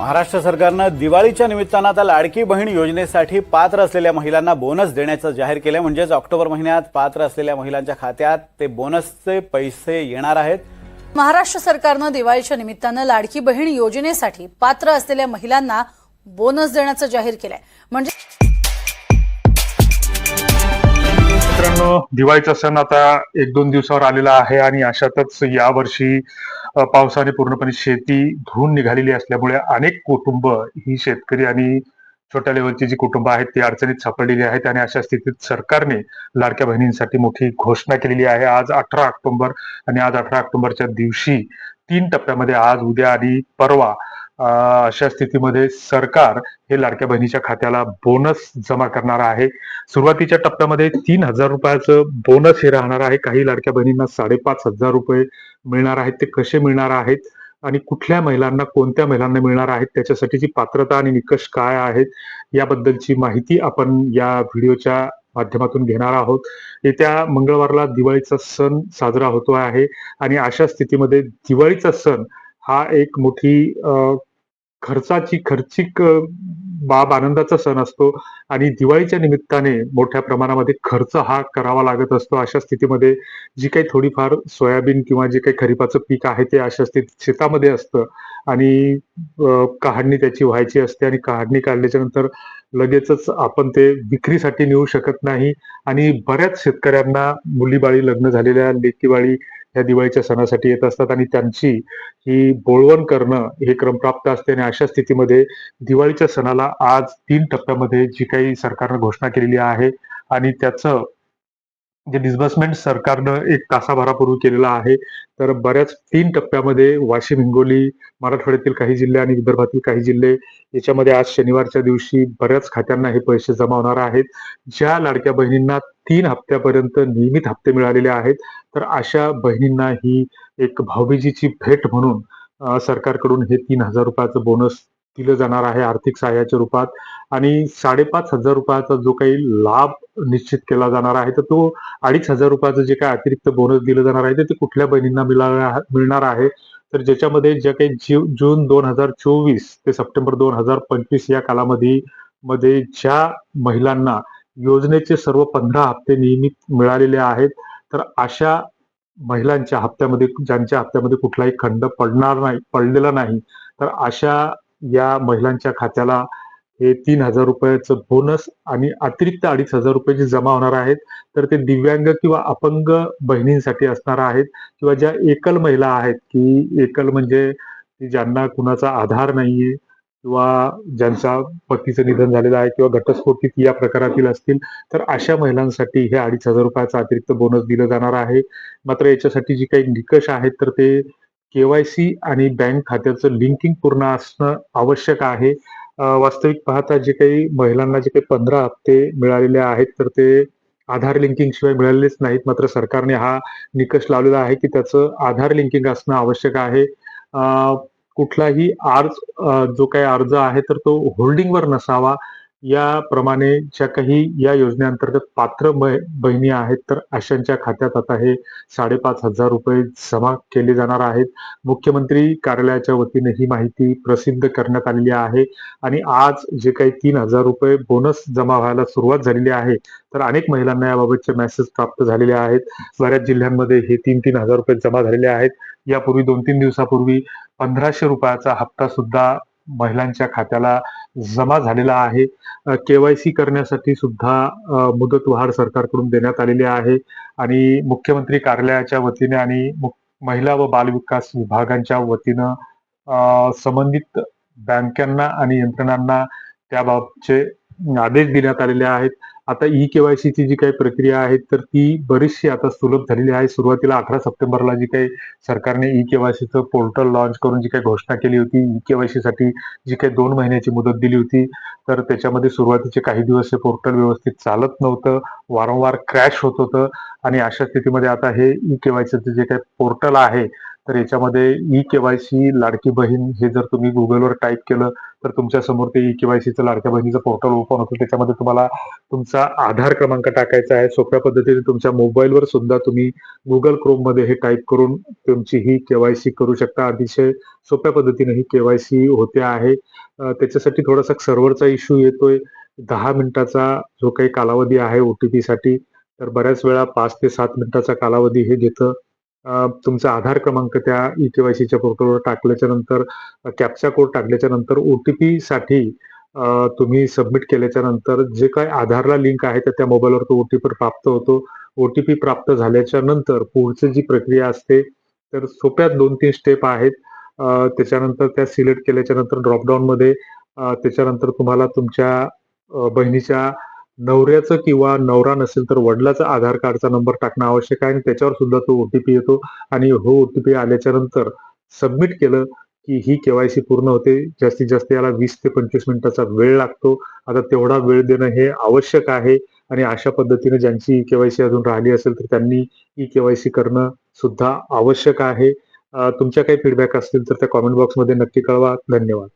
महाराष्ट्र सरकारनं दिवाळीच्या निमित्तानं आता लाडकी बहीण योजनेसाठी पात्र असलेल्या महिलांना बोनस देण्याचं जाहीर केलं म्हणजेच ऑक्टोबर महिन्यात पात्र असलेल्या महिलांच्या खात्यात ते बोनसचे पैसे येणार आहेत. महाराष्ट्र सरकारनं दिवाळीच्या निमित्तानं लाडकी बहीण योजनेसाठी पात्र असलेल्या महिलांना बोनस देण्याचं जाहीर केलंय. म्हणजे मित्रांनो दिवाळीचा सण आता एक दोन दिवसावर आलेला आहे आणि अशातच यावर्षी वर्षी पावसाने पूर्णपणे शेती धुवून निघालेली असल्यामुळे अनेक कुटुंब ही शेतकरी आणि छोट्या लेवलची जी कुटुंब आहेत ती अडचणीत सापडलेली आहेत आणि अशा स्थितीत सरकारने लाडक्या बहिणींसाठी मोठी घोषणा केलेली आहे. आज अठरा ऑक्टोबर आणि आज अठरा ऑक्टोबरच्या दिवशी तीन टप्प्यामध्ये आज उद्या आणि परवा अशा स्थितीमध्ये सरकार हे लाडक्या बहिणीच्या खात्याला बोनस जमा करणार आहे. सुरुवातीच्या टप्प्यामध्ये तीन हजार रुपयाचं बोनस हे राहणार आहे. काही लाडक्या बहिणींना साडेपाच हजार रुपये मिळणार आहेत. ते कसे मिळणार आहेत? आणि कुठल्या महिलांना कोणत्या महिलांना मिळणार आहेत? त्याच्यासाठीची पात्रता आणि निकष काय आहेत? याबद्दलची माहिती आपण या व्हिडिओच्या माध्यमातून घेणार आहोत. येत्या मंगळवारला दिवाळीचा सण साजरा होतो आहे. आणि अशा स्थितीमध्ये दिवाळीचा सण हा एक मोठी खर्चाची खर्चिक बाब आनंदाचा सण असतो आणि दिवाळीच्या निमित्ताने मोठ्या प्रमाणामध्ये खर्च हा करावा लागत असतो. अशा स्थितीमध्ये जी काही थोडीफार सोयाबीन किंवा जे काही खरीपाचं पीक आहे ते अशा स्थितीत शेतामध्ये असतं आणि काढणी त्याची व्हायची असते आणि काढणी काढल्याच्या नंतर लगेचच आपण ते विक्रीसाठी नेऊ शकत नाही आणि बऱ्याच शेतकऱ्यांना मुलीबाळी लग्न झालेल्या लेकीबाळी या दिवाळीच्या सणासाठी येत असतात आणि त्यांची ही बोळवण करणं हे क्रमप्राप्त असते आणि अशा स्थितीमध्ये दिवाळीच्या सणाला आज तीन टप्प्यामध्ये जी काही सरकारनं घोषणा केलेली आहे आणि त्याचं जे डिस्बर्समेंट सरकारनं एक तासाभरापूर्वी केलेलं आहे तर बऱ्याच तीन टप्प्यामध्ये वाशिम हिंगोली मराठवाड्यातील काही जिल्हे आणि विदर्भातील काही जिल्हे याच्यामध्ये आज शनिवारच्या दिवशी बऱ्याच खात्यांना हे पैसे जमा होणार आहेत. ज्या लाडक्या बहिणींना तीन हप्त्यापर्यंत नियमित हप्ते मिळालेले आहेत तर अशा बहिणींना ही एक भाऊबीजीची भेट म्हणून सरकारकडून हे तीन हजार रुपयाचं बोनस दिलं जाणार आहे आर्थिक सहाय्याच्या रूपात. आणि साडेपाच हजार रुपयाचा जो काही लाभ निश्चित केला जाणार आहे. तर तो अडीच हजार रुपयाचं जे काय अतिरिक्त बोनस दिलं जाणार आहे तर ते कुठल्या बहिणींना मिळाला- मिळणार आहे? तर ज्याच्यामध्ये ज्या काही जून दोन हजार चोवीस ते सप्टेंबर दोन हजार पंचवीस या कालावधी मध्ये ज्या महिलांना योजनेचे सर्व पंधरा हप्ते नियमित मिळालेले आहेत तर अशा महिलांच्या हप्त्यामध्ये ज्यांच्या हप्त्यामध्ये कुठलाही खंड पडणार नाही पडलेला नाही तर अशा या महिलांच्या खात्याला हे तीन हजार रुपयाचं बोनस आणि अतिरिक्त अडीच हजार रुपयाची जमा होणार आहेत. तर ते दिव्यांग किंवा अपंग बहिणींसाठी असणार आहेत किंवा ज्या एकल महिला आहेत की एकल म्हणजे ज्यांना कुणाचा आधार नाहीये किंवा ज्यांचा पतीचं निधन झालेलं आहे किंवा घटस्फोटीत या प्रकारातील असतील तर अशा महिलांसाठी हे अडीच हजार रुपयाचा अतिरिक्त बोनस दिलं जाणार आहे. मात्र याच्यासाठी जी काही निकष आहेत तर ते केवायसी आणि बँक खात्याचं लिंकिंग पूर्ण असणं आवश्यक आहे. वास्तविक पाहता जे काही महिलांना जे काही पंधरा हप्ते मिळालेले आहेत तर ते आधार लिंकिंग शिवाय मिळालेलेच नाहीत. मात्र सरकारने हा निकष लावलेला आहे की त्याचं आधार लिंकिंग असणं आवश्यक आहे. कुठलाही अर्ज जो काही अर्ज आहे तर तो होल्डिंगवर नसावा. याप्रमाणे ज्या काही या योजनेअंतर्गत पात्र बहिणी आहेत तर अशांच्या खात्यात आता हे साडेपाच हजार रुपये जमा केले जाणार आहेत. मुख्यमंत्री कार्यालयाच्या वतीने ही माहिती प्रसिद्ध करण्यात आलेली आहे आणि आज जे काही तीन हजार रुपये बोनस जमा व्हायला सुरुवात झालेली आहे तर अनेक महिलांना याबाबतचे मेसेज प्राप्त झालेले आहेत. बऱ्याच जिल्ह्यांमध्ये हे तीन तीन हजार रुपये जमा झालेले आहेत. यापूर्वी दोन तीन दिवसापूर्वी पंधराशे रुपयाचा हप्ता सुद्धा महिलांच्या खात्याला जमा झालेला आहे. केवायसी करण्यासाठी सुद्धा मुदतवाढ सरकारकडून देण्यात आलेली आहे. आणि मुख्यमंत्री कार्यालयाच्या वतीने आणि मु- महिला व बाल विकास विभागांच्या वतीनं संबंधित बँकांना आणि यंत्रणांना त्याबाबतचे आदेश देण्यात आलेले आहेत. आता ई केवायसीची जी काही प्रक्रिया आहे तर ती बरीचशी आता सुलभ झालेली आहे. सुरुवातीला अकरा सप्टेंबरला जी काही सरकारने ई केवायसीचं पोर्टल लॉन्च करून जी काही घोषणा केली होती ई केवायसी साठी जी काही दोन महिन्याची मुदत दिली होती तर त्याच्यामध्ये सुरुवातीचे काही दिवस हे पोर्टल व्यवस्थित चालत नव्हतं. वारंवार क्रॅश होत होतं. आणि अशा स्थितीमध्ये आता हे ई केवायसीचं जे काही पोर्टल आहे तर याच्यामध्ये ई केवायसी लाडकी बहीण हे जर तुम्ही गुगलवर टाईप केलं तर तुमच्यासमोर ते ई केवायसीचं लाडक्या बहिणीचं पोर्टल ओपन होतं. त्याच्यामध्ये तुम्हाला तुमचा आधार क्रमांक टाकायचा आहे. सोप्या पद्धतीने तुमच्या मोबाईलवर सुद्धा तुम्ही गुगल क्रोममध्ये हे टाईप करून तुमची ही केवायसी करू शकता. अतिशय सोप्या पद्धतीने ही केवायसी होते आहे. त्याच्यासाठी थोडासा सर्व्हरचा इश्यू येतोय. दहा मिनिटाचा जो काही कालावधी आहे ओटीपी साठी तर बऱ्याच वेळा पाच ते सात मिनिटाचा कालावधी हे घेतं तुमचा आधार क्रमांक त्या ई केवायसीच्या पोर्टलवर टाकल्याच्या नंतर कॅप्चा कोड टाकल्याच्या नंतर ओटीपी साठी तुम्ही सबमिट केल्याच्यानंतर जे काय आधारला लिंक आहे तर त्या मोबाईलवर तो ओटीपी प्राप्त होतो. ओटीपी प्राप्त झाल्याच्यानंतर पुढची जी प्रक्रिया असते तर सोप्या दोन तीन स्टेप आहेत. त्याच्यानंतर त्या सिलेक्ट केल्याच्यानंतर ड्रॉपडाऊन मध्ये त्याच्यानंतर तुम्हाला तुमच्या बहिणीच्या नवऱ्याचं किंवा नवरा नसेल तर वडिलाचा आधार कार्डचा नंबर टाकणं आवश्यक आहे आणि त्याच्यावर सुद्धा तो ओटीपी येतो. आणि हो ओटीपी आल्याच्यानंतर सबमिट केलं की ही केवायसी पूर्ण होते. जास्तीत जास्त याला वीस ते पंचवीस मिनिटाचा वेळ लागतो. आता तेवढा वेळ देणं हे आवश्यक आहे. आणि अशा पद्धतीने ज्यांची केवायसी अजून राहिली असेल तर त्यांनी ई केवायसी करणं सुद्धा आवश्यक आहे. तुमच्या काही फीडबॅक असतील तर त्या कॉमेंट बॉक्समध्ये नक्की कळवा. धन्यवाद.